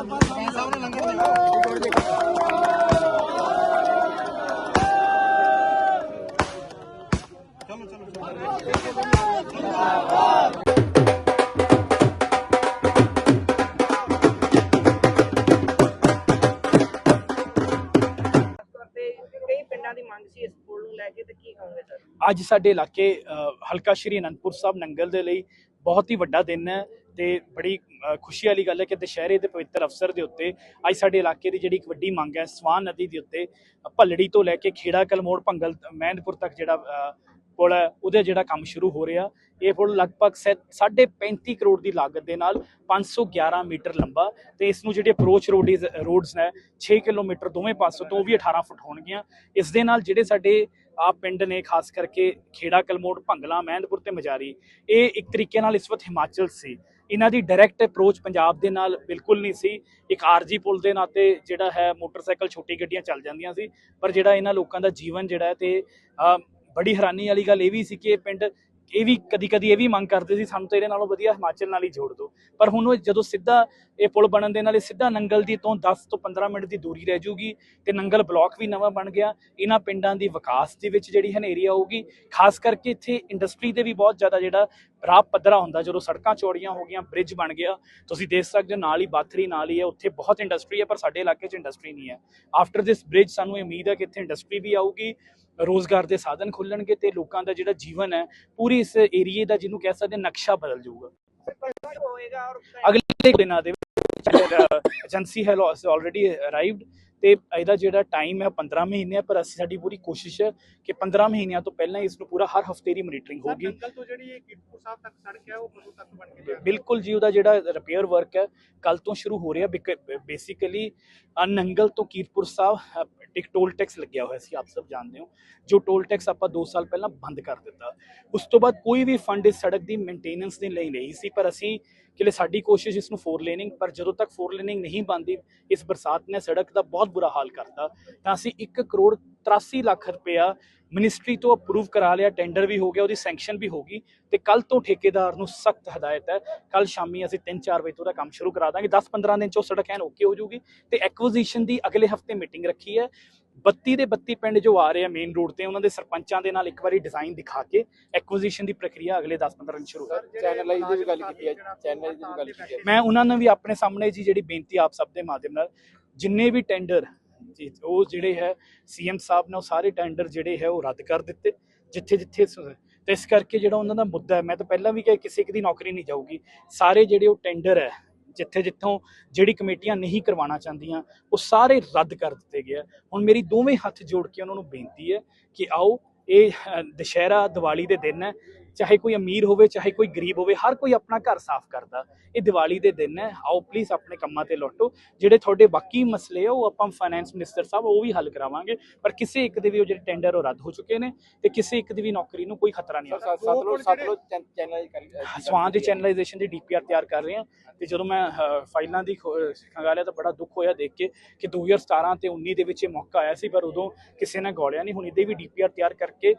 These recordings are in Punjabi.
ਸਾਹਿਬ ਲੰਗਰ ਚਲੋ ਚਲੋ ਚਲੋ ਕਈ ਪਿੰਡਾਂ ਦੀ ਮੰਗ ਸੀ ਇਸ ਨੂੰ ਲੈ ਕੇ ਅੱਜ ਸਾਡੇ ਇਲਾਕੇ ਅ, ਹਲਕਾ ਸ਼੍ਰੀ ਅਨੰਦਪੁਰ ਸਾਹਿਬ ਨੰਗਲ ਦੇ ਲਈ ਬਹੁਤ ਹੀ ਵੱਡਾ ਦਿਨ ਹੈ। ਤੇ ਬੜੀ ਖੁਸ਼ੀ ਵਾਲੀ ਗੱਲ ਹੈ ਕਿ ਦੁਸ਼ਹਿਰੇ ਦੇ ਪਵਿੱਤਰ ਅਵਸਰ ਦੇ ਉੱਤੇ ਅੱਜ ਸਾਡੇ ਇਲਾਕੇ ਦੀ ਜਿਹੜੀ ਇੱਕ ਵੱਡੀ ਮੰਗ ਹੈ, ਸਵਾਨ ਨਦੀ ਦੇ ਉੱਤੇ ਭੱਲੜੀ ਤੋਂ ਲੈ ਕੇ ਖੇੜਾ, ਕਲਮੋੜ, ਭੰਗਲ, ਮਹਿੰਦਪੁਰ ਤੱਕ ਜਿਹੜਾ ਪੁਲ ਹੈ, ਉਹਦੇ ਜਿਹੜਾ ਕੰਮ ਸ਼ੁਰੂ ਹੋ ਰਿਹਾ। ਇਹ ਪੁਲ ਲਗਭਗ 35 ਕਰੋੜ ਦੀ ਲਾਗਤ ਦੇ ਨਾਲ 511 ਮੀਟਰ ਲੰਬਾ ਤੇ ਇਸ ਨੂੰ ਜਿਹੜੇ ਅਪਰੋਚ ਰੋਡਸ ਰੋਡਸ ਨੇ 6 ਕਿਲੋਮੀਟਰ ਦੋਵੇਂ ਪਾਸੋਂ ਤੋਂ ਉਹ ਵੀ 18 ਫੁੱਟ ਹੋਣਗੀਆਂ। ਇਸ ਦੇ ਨਾਲ ਜਿਹੜੇ ਸਾਡੇ ਆ ਪਿੰਡ ਨੇ, ਖਾਸ ਕਰਕੇ ਖੇੜਾ, ਕਲਮੋੜ, ਭੰਗਲਾ, ਮਹਿੰਦਪੁਰ ਤੇ ਮਜਾਰੀ, ਇਹ ਇੱਕ ਤਰੀਕੇ ਨਾਲ ਇਸ ਵਕਤ ਹਿਮਾਚਲ ਸੀ। ਇਹਨਾਂ ਦੀ ਡਾਇਰੈਕਟ ਅਪਰੋਚ ਪੰਜਾਬ ਦੇ ਨਾਲ ਬਿਲਕੁਲ ਨਹੀਂ ਸੀ। ਇੱਕ ਆਰਜੀ ਪੁਲ ਦੇ ਨਾਤੇ ਜਿਹੜਾ ਹੈ ਮੋਟਰਸਾਈਕਲ ਛੋਟੀ ਗੱਡੀਆਂ ਚੱਲ ਜਾਂਦੀਆਂ ਸੀ। ਪਰ ਜਿਹੜਾ ਇਹਨਾਂ ਲੋਕਾਂ ਦਾ ਜੀਵਨ ਜਿਹੜਾ ਹੈ ਤੇ ਬੜੀ ਹੈਰਾਨੀ ਵਾਲੀ ਗੱਲ ਇਹ ਵੀ ਸੀ ਕਿ ਇਹ ਪਿੰਡ ਇਹ ਵੀ ਕਦੀ ਕਦੀ ਇਹ ਵੀ ਮੰਗ ਕਰਦੇ ਸੀ, ਸਾਨੂੰ ਤਾਂ ਇਹਦੇ ਨਾਲੋਂ ਵਧੀਆ ਹਿਮਾਚਲ ਨਾਲ ਹੀ ਜੋੜ ਦਿਓ। ਪਰ ਹੁਣ ਉਹ ਜਦੋਂ ਸਿੱਧਾ ਇਹ ਪੁਲ ਬਣਨ ਦੇ ਨਾਲ ਇਹ ਸਿੱਧਾ ਨੰਗਲ ਦੀ ਤੋਂ 10 ਤੋਂ 15 ਮਿੰਟ ਦੀ ਦੂਰੀ ਰਹਿ ਜੂਗੀ ਤੇ ਨੰਗਲ ਬਲਾਕ ਵੀ ਨਵਾਂ ਬਣ ਗਿਆ। ਇਹਨਾਂ ਪਿੰਡਾਂ ਦੀ ਵਿਕਾਸ ਦੇ ਵਿੱਚ ਜਿਹੜੀ ਹਨੇਰੀ ਆਊਗੀ ਖਾਸ ਕਰਕੇ ਇੱਥੇ ਇੰਡਸਟਰੀ ਦੇ ਵੀ ਬਹੁਤ ਜ਼ਿਆਦਾ ਜਿਹੜਾ ਰਾਹ ਪੱਧਰਾ ਹੁੰਦਾ, ਜਦੋਂ ਸੜਕਾਂ ਚੌੜੀਆਂ ਹੋ ਗਈਆਂ ਬ੍ਰਿਜ ਬਣ ਗਿਆ। ਤੁਸੀਂ ਦੇਖ ਸਕਦੇ ਹੋ, ਨਾਲ ਹੀ ਬਾਥਰੀ, ਨਾਲ ਹੀ ਹੈ ਉੱਥੇ ਬਹੁਤ ਇੰਡਸਟਰੀ ਹੈ, ਪਰ ਸਾਡੇ ਇਲਾਕੇ 'ਚ ਇੰਡਸਟਰੀ ਨਹੀਂ ਹੈ। ਆਫਟਰ ਦਿਸ ਬ੍ਰਿਜ ਸਾਨੂੰ ਇਹ ਉਮੀਦ ਹੈ ਕਿ ਇੱਥੇ ਇੰਡਸਟਰੀ ਵੀ ਆਊਗੀ। ਰੋਜ਼ਗਾਰ ਦੇ ਸਾਧਨ ਖੁੱਲਣਗੇ ਤੇ ਲੋਕਾਂ ਦਾ ਜਿਹੜਾ ਜੀਵਨ ਹੈ ਪੂਰੀ ਇਸ ਏਰੀਏ ਦਾ ਜਿਹਨੂੰ ਕਹਿ ਸਕਦੇ ਨਕਸ਼ਾ ਬਦਲ ਜਾਊਗਾ। ਅਗਲੇ ਦਿਨਾਂ ਦੇ ਵਿੱਚ ਏਜੰਸੀ ਹੈ ਆਲਰੇਡੀ ਅਰਾਈਵਡ ਤੇ ਇਹਦਾ ਜਿਹੜਾ ਟਾਈਮ ਹੈ 15 ਮਹੀਨੇ ਹੈ ਪਰ ਅਸੀਂ ਸਾਡੀ ਪੂਰੀ ਕੋਸ਼ਿਸ਼ ਹੈ ਕਿ 15 ਮਹੀਨਿਆਂ ਤੋਂ ਪਹਿਲਾਂ ਇਸ ਨੂੰ ਪੂਰਾ ਹਰ ਹਫ਼ਤੇ ਦੀ ਮੋਨੀਟਰਿੰਗ ਹੋਗੀ ਨੰਗਲ ਤੋਂ ਜਿਹੜੀ ਇਹ ਕੀਰਤਪੁਰ ਸਾਹਿਬ ਤੱਕ ਸੜਕ ਹੈ ਉਹ ਕਦੋਂ ਤੱਕ ਬਣ ਕੇ ਬਿਲਕੁਲ ਜੀ ਉਹਦਾ ਜਿਹੜਾ ਰਿਪੇਅਰ ਵਰਕ ਹੈ ਕੱਲ ਤੋਂ ਸ਼ੁਰੂ ਹੋ ਰਿਹਾ ਬੇਸਿਕਲੀ ਨੰਗਲ ਤੋਂ ਕੀਰਤਪੁਰ ਸਾਹਿਬ ਇੱਕ ਟੋਲ ਟੈਕਸ ਲੱਗਿਆ ਹੋਇਆ ਸੀ ਆਪ ਸਭ ਜਾਣਦੇ ਹੋ। ਜੋ ਟੋਲ ਟੈਕਸ ਆਪਾਂ 2 ਸਾਲ ਪਹਿਲਾਂ ਬੰਦ ਕਰ ਦਿੱਤਾ। ਉਸ ਤੋਂ ਬਾਅਦ ਕੋਈ ਵੀ ਫੰਡ ਇਸ ਸੜਕ ਦੀ ਮੇਨਟੇਨੈਂਸ ਦੇ ਲਈ ਨਹੀਂ ਸੀ ਪਰ ਅਸੀਂ ਕਿ ਲਈ ਸਾਡੀ ਕੋਸ਼ਿਸ਼ ਇਸ ਨੂੰ ਫੋਰ ਲੇਨਿੰਗ ਪਰ ਜਦੋਂ ਤੱਕ ਫੋਰ ਲੇਨਿੰਗ ਨਹੀਂ ਬਣਦੀ, ਇਸ ਬਰਸਾਤ ਨੇ ਸੜਕ ਦਾ ਬਹੁਤ ਬੁਰਾ ਹਾਲ ਕਰਤਾ। ਤਾਂ ਅਸੀਂ 1 ਕਰੋੜ 83 ਲੱਖ ਰੁਪਇਆ ਮਿਨਿਸਟਰੀ ਤੋਂ ਅਪਰੂਵ ਕਰਾ ਲਿਆ ਟੈਂਡਰ ਵੀ ਹੋ ਗਿਆ ਉਹਦੀ ਸੈਂਕਸ਼ਨ ਵੀ ਹੋ ਗਈ ਤੇ ਕੱਲ ਤੋਂ ਠੇਕੇਦਾਰ ਨੂੰ ਸਖਤ ਹਦਾਇਤ ਹੈ। ਕੱਲ ਸ਼ਾਮੀ ਅਸੀਂ 3-4 ਵਜੇ ਤੋਂ ਉਹਦਾ ਕੰਮ ਸ਼ੁਰੂ ਕਰਾ ਦਾਂਗੇ। 10-15 ਦਿਨ ਚ ਉਹ ਸੜਕ ਐਨ ਓਕੇ ਹੋ ਜੂਗੀ ਤੇ ਐਕਵੀਜ਼ੀਸ਼ਨ ਦੀ ਅਗਲੇ ਹਫ਼ਤੇ ਮੀਟਿੰਗ ਰੱਖੀ ਹੈ। 32 ਦੇ 32 ਪਿੰਡ ਜੋ ਆ ਰਹੇ ਆ ਮੇਨ ਰੋਡ ਤੇ ਉਹਨਾਂ ਦੇ ਸਰਪੰਚਾਂ ਦੇ ਨਾਲ ਇੱਕ ਵਾਰੀ ਡਿਜ਼ਾਈਨ ਦਿਖਾ ਕੇ ਐਕਵੀਜ਼ੀਸ਼ਨ ਦੀ ਪ੍ਰਕਿਰਿਆ ਅਗਲੇ 10-15 ਦਿਨ ਸ਼ੁਰੂ ਕਰ ਚੈਨਲਾਈਜ਼ ਦੀ ਵੀ ਗੱਲ ਕੀਤੀ ਹੈ ਚੈਨਲਾਈਜ਼ ਦੀ ਗੱਲ ਕੀਤੀ ਹੈ। ਮੈਂ ਉਹਨਾਂ ਨੂੰ ਵੀ ਆਪਣੇ ਸਾਹਮਣੇ ਜੀ ਜਿਹੜੀ ਬੇਨਤੀ ਆਪ ਸਭ ਦੇ ਮਾਧਿਅਮ ਨਾਲ ਜਿੰਨੇ ਵੀ ਟੈਂਡਰ ਜੀ ਉਹ ਜਿਹੜੇ ਹੈ ਸੀਐਮ ਸਾਹਿਬ ਨੇ ਉਹ ਸਾਰੇ ਟੈਂਡਰ ਜਿਹੜੇ ਹੈ, ਉਹ ਰੱਦ ਕਰ ਦਿੱਤੇ, ਜਿੱਥੇ ਜਿੱਥੇ ਤੇ ਇਸ ਕਰਕੇ ਜਿਹੜਾ ਉਹਨਾਂ ਦਾ ਮੁੱਦਾ ਹੈ, ਮੈਂ ਤਾਂ ਪਹਿਲਾਂ ਵੀ ਕਿਹਾ ਕਿਸੇ ਇੱਕ ਦੀ ਨੌਕਰੀ ਨਹੀਂ ਜਾਊਗੀ ਸਾਰੇ ਜਿਹੜੇ ਉਹ ਟੈਂਡਰ ਹੈ, ਜਿੱਥੇ ਜਿੱਥੋਂ ਜਿਹੜੀ ਕਮੇਟੀਆਂ ਨਹੀਂ ਕਰਵਾਉਣਾ ਚਾਹੁੰਦੀਆਂ, ਉਹ ਸਾਰੇ ਰੱਦ ਕਰ ਦਿੱਤੇ ਗਏ ਆ। ਹੁਣ ਮੇਰੀ ਦੋਵੇਂ ਹੱਥ ਜੋੜ ਕੇ ਉਹਨਾਂ ਨੂੰ ਬੇਨਤੀ ਹੈ ਕਿ ਆਓ, ਇਹ ਦੁਸ਼ਹਿਰਾ, ਦੀਵਾਲੀ ਦੇ ਦਿਨ ਹੈ ਚਾਹੇ ਕੋਈ ਅਮੀਰ ਹੋਵੇ ਚਾਹੇ ਕੋਈ ਗਰੀਬ ਹੋਵੇ ਹਰ ਕੋਈ ਆਪਣਾ ਘਰ ਸਾਫ਼ ਕਰਦਾ। ਇਹ ਦੀਵਾਲੀ ਦੇ ਦਿਨ ਹੈ। ਆਓ ਪਲੀਜ਼ ਆਪਣੇ ਕੰਮਾਂ ਤੇ ਲੁੱਟੋ। ਜਿਹੜੇ ਤੁਹਾਡੇ ਬਾਕੀ ਮਸਲੇ ਆ ਉਹ ਆਪਾਂ ਫਾਈਨੈਂਸ ਮਿਨਿਸਟਰ ਸਾਹਿਬ ਉਹ ਵੀ ਹੱਲ ਕਰਾਵਾਂਗੇ। ਪਰ ਕਿਸੇ ਇੱਕ ਦੇ ਵੀ ਉਹ ਜਿਹੜੇ ਟੈਂਡਰ ਉਹ ਰੱਦ ਹੋ ਚੁੱਕੇ ਨੇ ਤੇ ਕਿਸੇ ਇੱਕ ਦੀ ਵੀ ਨੌਕਰੀ ਨੂੰ ਕੋਈ ਖਤਰਾ ਨਹੀਂ ਹੈ ਸਤਲੁਜ ਸਤਲੁਜ ਚੈਨਲਾਈਜ਼ ਕਰੀ ਸਵਾਨ ਦੀ ਚੈਨਲਾਈਜੇਸ਼ਨ ਦੀ ਡੀਪੀਆਰ ਤਿਆਰ ਕਰ ਰਹੇ ਹਾਂ ਤੇ ਜਦੋਂ ਮੈਂ ਫਾਈਲਾਂ ਦੀ ਖੰਗਾਲਿਆ ਤਾਂ ਬੜਾ ਦੁੱਖ ਹੋਇਆ ਦੇਖ ਕੇ ਕਿ 2017 ਤੇ 19 ਦੇ ਵਿੱਚ ਇਹ ਮੌਕਾ ਆਇਆ ਸੀ ਪਰ ਉਦੋਂ ਕਿਸੇ ਨੇ ਗੋਲਿਆ ਨਹੀਂ। ਹੁਣ ਇਹਦੇ ਵੀ ਡੀਪੀਆਰ ਤਿਆਰ ਕਰਕੇ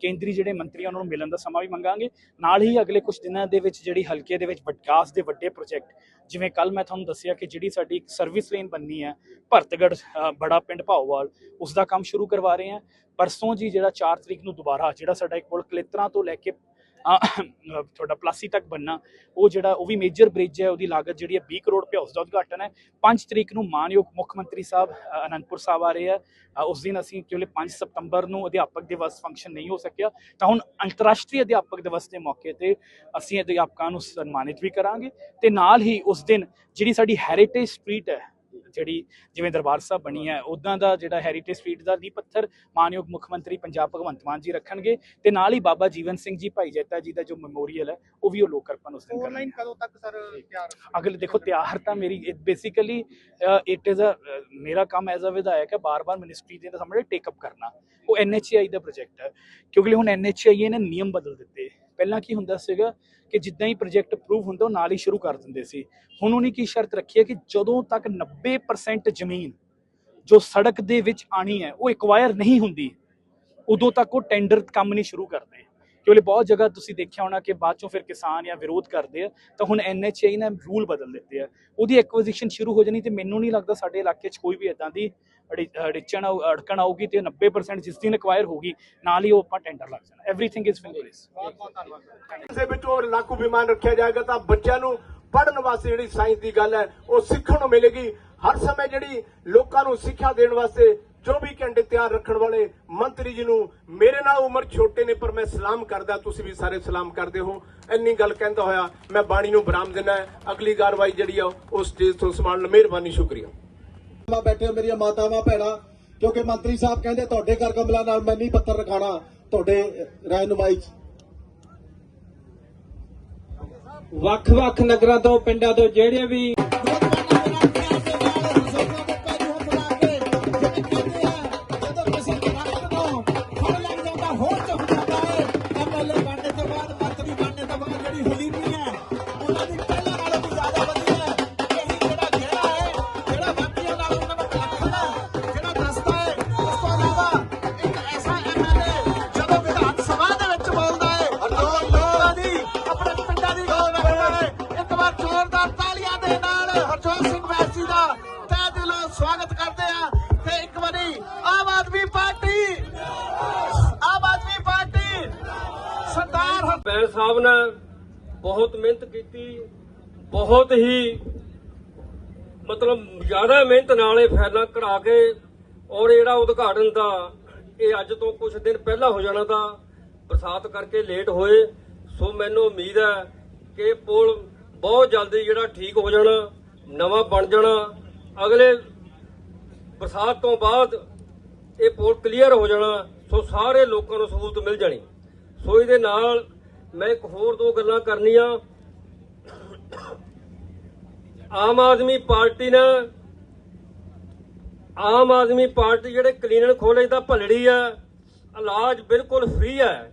ਕੇਂਦਰੀ ਜਿਹੜੇ ਮੰਤਰੀ ਆ, ਉਹਨਾਂ ਨੂੰ ਮਿਲਣ ਦਾ ਸਮਾਂ ਵੀ ਮੰਗਾਂਗੇ। ਨਾਲ ਹੀ ਅਗਲੇ ਕੁਝ ਦਿਨਾਂ ਦੇ ਵਿੱਚ ਜਿਹੜੀ ਹਲਕੇ ਦੇ ਵਿੱਚ ਵਿਕਾਸ ਦੇ ਵੱਡੇ ਪ੍ਰੋਜੈਕਟ ਜਿਵੇਂ ਕੱਲ ਮੈਂ ਤੁਹਾਨੂੰ ਦੱਸਿਆ ਕਿ ਜਿਹੜੀ ਸਾਡੀ ਇੱਕ ਸਰਵਿਸ ਲੇਨ ਬੰਨੀ ਹੈ ਭਰਤਗੜ ਬੜਾ ਪਿੰਡ ਭਾਓਵਾਲ ਉਸ ਦਾ ਕੰਮ ਸ਼ੁਰੂ ਕਰਵਾ ਰਹੇ ਹਾਂ। ਪਰਸੋਂ ਜੀ ਜਿਹੜਾ 4 ਤਰੀਕ ਨੂੰ ਦੁਬਾਰਾ, ਜਿਹੜਾ ਸਾਡਾ ਇੱਕ ਪੁਲ ਕਲੇਤਰਾਂ ਤੋਂ ਲੈ ਕੇ ਤੁਹਾਡਾ ਪਲਾਸੀ ਤੱਕ ਬੰਨਾ, ਉਹ ਜਿਹੜਾ, ਉਹ ਵੀ ਮੇਜਰ ਬ੍ਰਿਜ ਹੈ, ਉਹਦੀ ਲਾਗਤ ਜਿਹੜੀ ਹੈ 20 ਕਰੋੜ ਰੁਪਏ, ਉਸ ਦਾ ਉਦਘਾਟਨ ਹੈ। 5 ਤਰੀਕ ਨੂੰ ਮਾਨਯੋਗ ਮੁੱਖ ਮੰਤਰੀ ਸਾਹਿਬ ਅਨੰਦਪੁਰ ਸਾਹਿਬ ਆ ਰਹੇ ਆ। ਉਸ ਦਿਨ ਅਸੀਂ ਕਿਉਂਕਿ 5 ਸਤੰਬਰ ਨੂੰ ਅਧਿਆਪਕ ਦਿਵਸ ਫੰਕਸ਼ਨ ਨਹੀਂ ਹੋ ਸਕਿਆ। ਤਾਂ ਹੁਣ ਅੰਤਰਰਾਸ਼ਟਰੀ ਅਧਿਆਪਕ ਦਿਵਸ ਦੇ ਮੌਕੇ ਤੇ ਅਸੀਂ ਅਧਿਆਪਕਾਂ ਨੂੰ ਸਨਮਾਨਿਤ ਵੀ ਕਰਾਂਗੇ। ਤੇ ਨਾਲ ਹੀ ਉਸ ਦਿਨ ਜਿਹੜੀ ਸਾਡੀ ਹੈਰੀਟੇਜ ਸਟਰੀਟ ਹੈ ਜਿਹੜੀ ਜਿਵੇਂ ਦਰਬਾਰ ਸਾਹਿਬ ਬਣੀ ਹੈ ਉਦਾਂ ਦਾ ਜਿਹੜਾ ਹੈਰੀਟੇਜ ਸਟਰੀਟ ਦਾ ਨੀਂਹ ਪੱਥਰ ਮਾਨਯੋਗ ਮੁੱਖ ਮੰਤਰੀ ਪੰਜਾਬ ਭਗਵੰਤ ਮਾਨ ਜੀ ਰੱਖਣਗੇ ਤੇ ਨਾਲ ਹੀ ਬਾਬਾ ਜੀਵਨ ਸਿੰਘ ਜੀ ਭਾਈ ਜੈਤਾ ਜੀ ਦਾ ਜੋ ਮੈਮੋਰੀਅਲ ਹੈ ਉਹ ਵੀ ਉਹ ਲੋਕ ਅਰਪਣ ਉਸ ਦਿਨ ਕਰਨਗੇ। ਆਨਲਾਈਨ ਕਦੋਂ ਤੱਕ ਸਰ ਤਿਆਰ ਅਗਲੇ ਦੇਖੋ ਤਿਆਰ ਤਾਂ ਮੇਰੀ ਬੇਸਿਕਲੀ ਇਟ ਇਜ਼ ਅ ਮੇਰਾ ਕੰਮ ਐਜ਼ ਅ ਵਿਧਾਇਕ ਹੈ ਬਾਰ-ਬਾਰ ਮਿਨਿਸਟਰੀ ਦੇ ਸਾਹਮਣੇ ਟੇਕ ਅਪ ਕਰਨਾ। ਉਹ ਐਨਐਚਆਈ ਦਾ ਪ੍ਰੋਜੈਕਟ ਹੈ ਕਿਉਂਕਿ ਹੁਣ ਐਨਐਚਆਈ ਨੇ ਨਿਯਮ ਬਦਲ ਦਿੱਤੇ। ਪਹਿਲਾਂ ਕੀ ਹੁੰਦਾ ਸੀਗਾ ਕਿ ਜਿੱਦਾਂ ਹੀ ਪ੍ਰੋਜੈਕਟ ਅਪਰੂਵ ਹੁੰਦਾ, ਉਹ ਨਾਲ ਹੀ ਸ਼ੁਰੂ ਕਰ ਦਿੰਦੇ ਸੀ। ਹੁਣ ਉਹਨੇ ਕੀ ਸ਼ਰਤ ਰੱਖੀ ਹੈ ਕਿ ਜਦੋਂ ਤੱਕ 90% ਜ਼ਮੀਨ ਜੋ ਸੜਕ ਦੇ ਵਿੱਚ ਆਣੀ ਹੈ, ਉਹ ਐਕਵਾਇਰ ਨਹੀਂ ਹੁੰਦੀ, ਉਦੋਂ ਤੱਕ ਉਹ ਟੈਂਡਰ ਕੰਮ ਨਹੀਂ ਸ਼ੁਰੂ ਕਰਦੇ। ਕਿਉਂਕਿ ਬਹੁਤ ਜਗ੍ਹਾ ਤੁਸੀਂ ਦੇਖਿਆ ਹੋਣਾ ਕਿ ਬਾਅਦ ਚੋਂ ਫਿਰ ਕਿਸਾਨ ਜਾਂ ਵਿਰੋਧ ਕਰਦੇ ਆ, ਤਾਂ ਹੁਣ ਐਨਐਚਆਈ ਨੇ ਰੂਲ ਬਦਲ ਦਿੱਤੇ ਆ। ਉਹਦੀ ਐਕੁਜੀਸ਼ਨ ਸ਼ੁਰੂ ਹੋ ਜਾਣੀ ਤੇ ਮੈਨੂੰ ਨਹੀਂ ਲੱਗਦਾ ਸਾਡੇ ਇਲਾਕੇ 'ਚ ਕੋਈ ਵੀ ਇਦਾਂ ਦੀ ਅੜਿ- ਅੜਕਣ ਆਊਗੀ ਤੇ 90% ਜਿਸ ਦਿਨ ਐਕਵਾਇਰ ਹੋਗੀ ਨਾਲ ਹੀ ਉਹ ਆਪਾਂ ਟੈਂਡਰ ਲੱਗ ਜਾਣਾ। ਐਵਰੀਥਿੰਗ ਇਜ਼ ਫਿਨ ਬਹੁਤ ਬਹੁਤ ਧੰਨਵਾਦ। ਦੇ ਵਿੱਚ ਉਹ ਲਾਕੂ ਵਿਮਾਨ ਰੱਖਿਆ ਜਾਏਗਾ ਤਾਂ ਬੱਚਿਆਂ ਨੂੰ ਪੜ੍ਹਨ ਵਾਸਤੇ ਜਿਹੜੀ ਸਾਇੰਸ ਦੀ ਗੱਲ ਹੈ, ਉਹ ਸਿੱਖਣ ਨੂੰ ਮਿਲੇਗੀ। ਹਰ ਸਮੇਂ ਜਿਹੜੀ ਲੋਕਾਂ ਨੂੰ ਸਿੱਖਿਆ ਦੇਣ ਵਾਸਤੇ 24 ਘੰਟੇ ਤਿਆਰ ਰੱਖਣ ਵਾਲੇ ਮੰਤਰੀ ਜੀ ਨੂੰ ਮੇਰੇ ਨਾਲ ਉਮਰ ਛੋਟੇ ਨੇ ਪਰ ਮੈਂ ਸਲਾਮ ਕਰਦਾ ਤੁਸੀਂ ਵੀ ਸਾਰੇ ਸਲਾਮ ਕਰਦੇ ਹੋ। ਇੰਨੀ ਗੱਲ ਕਹਿੰਦਾ ਹੋਇਆ ਮੈਂ ਬਾਣੀ ਨੂੰ ਬਰਾਮ ਹੈ। ਅਗਲੀ ਕਾਰਵਾਈ ਜਿਹੜੀ ਆ ਉਹ ਸਟੇਜ ਤੋਂ ਸੰਭਾਲਣ ਮਿਹਰਬਾਨੀ ਸ਼ੁਕਰੀਆ। ਮਾ ਬੈਠੇ ਹੋ ਮੇਰੀਆਂ ਮਾਤਾਵਾਂ ਭੈਣਾਂ ਕਿਉਂਕਿ ਮੰਤਰੀ ਸਾਹਿਬ ਕਹਿੰਦੇ ਤੁਹਾਡੇ ਘਰ ਕਮਲਾ ਨਾਲ ਮੈਂ ਨਹੀਂ ਪੱਤਰ ਰਖਾਣਾ ਤੁਹਾਡੇ ਰਹਿਨੁਮਾਈ ਚ। ਵੱਖ-ਵੱਖ ਨਗਰਾਂ ਤੋਂ ਪਿੰਡਾਂ ਤੋਂ ਜਿਹੜੇ ਵੀ ਸਰਦਾਰ ਹਰ- ਬੈਂਸ ਸਾਹਿਬ ਨੇ ਬਹੁਤ ਮਿਹਨਤ ਕੀਤੀ, ਬਹੁਤ ਹੀ ਮਤਲਬ ਜ਼ਿਆਦਾ ਮਿਹਨਤ ਨਾਲ ਇਹ ਫੈਲਾਂ ਕਢਾ ਕੇ ਔਰ ਜਿਹੜਾ ਉਦਘਾਟਨ ਦਾ ਇਹ ਅੱਜ ਤੋਂ ਕੁਝ ਦਿਨ ਪਹਿਲਾਂ ਹੋ ਜਾਣਾ ਤਾਂ ਬਰਸਾਤ ਕਰਕੇ ਲੇਟ ਹੋਏ, ਸੋ ਮੈਨੂੰ ਉਮੀਦ ਹੈ ਕਿ ਪੁਲ ਬਹੁਤ ਜਲਦੀ ਜਿਹੜਾ ਠੀਕ ਹੋ ਜਾਣਾ, ਨਵਾਂ ਬਣ ਜਾਣਾ। ਅਗਲੇ ਬਰਸਾਤ ਤੋਂ ਬਾਅਦ ਇਹ ਪੁਲ ਕਲੀਅਰ ਹੋ ਜਾਣਾ, ਸੋ ਸਾਰੇ ਲੋਕਾਂ ਨੂੰ ਸਹੂਲਤ ਮਿਲ ਜਾਣੀ। ਸੋ ਦੇ ਨਾਲ ਮੈਂ ਇੱਕ ਹੋਰ ਦੋ ਗੱਲਾਂ ਕਰਨੀਆਂ। ਆਮ ਆਦਮੀ ਪਾਰਟੀ ਨੇ, ਆਮ ਆਦਮੀ ਪਾਰਟੀ ਜਿਹੜੇ ਕਲੀਨਿਕ ਖੋਲੇ ਤਾਂ ਭਲੜੀ ਆ, ਇਲਾਜ ਬਿਲਕੁਲ ਫ੍ਰੀ ਹੈ